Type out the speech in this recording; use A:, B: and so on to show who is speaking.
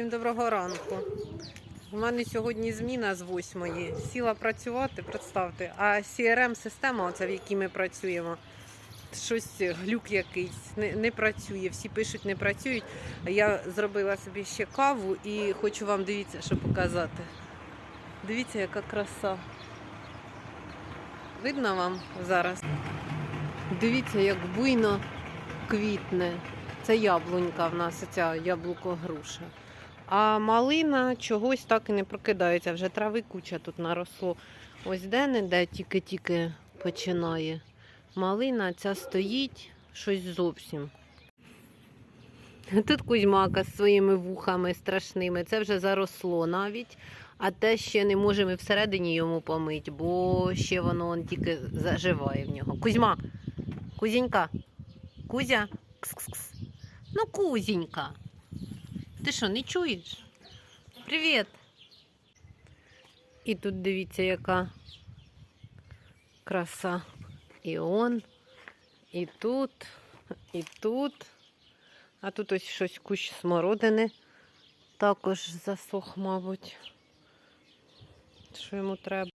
A: Всім доброго ранку. У мене сьогодні зміна з 8 Сіла працювати, представте. А CRM-система, оця, в якій ми працюємо, щось глюк якийсь, не, не працює. Всі пишуть, не працюють. Я зробила собі ще каву і хочу вам дивіться, що показати. Дивіться, яка краса. Видно вам зараз? Дивіться, як буйно квітне. Це яблунька в нас, ця яблуко груша. А малина чогось так і не прокидається. Вже трави куча тут наросло. Ось де-не-де тільки-тільки починає. Малина ця стоїть щось зовсім. Тут кузьмака з своїми вухами страшними. Це вже заросло навіть. А те ще не можемо і всередині йому помити, бо ще воно он тільки заживає в нього. Кузьма, Кузінька, Кузя. Кс-кс-кс. Ну, Кузінька. Ти що, не чуєш? Привіт. І тут дивіться, яка краса. І он, і тут, і тут. А тут ось щось кущ смородини. Також засох, мабуть. Що йому треба?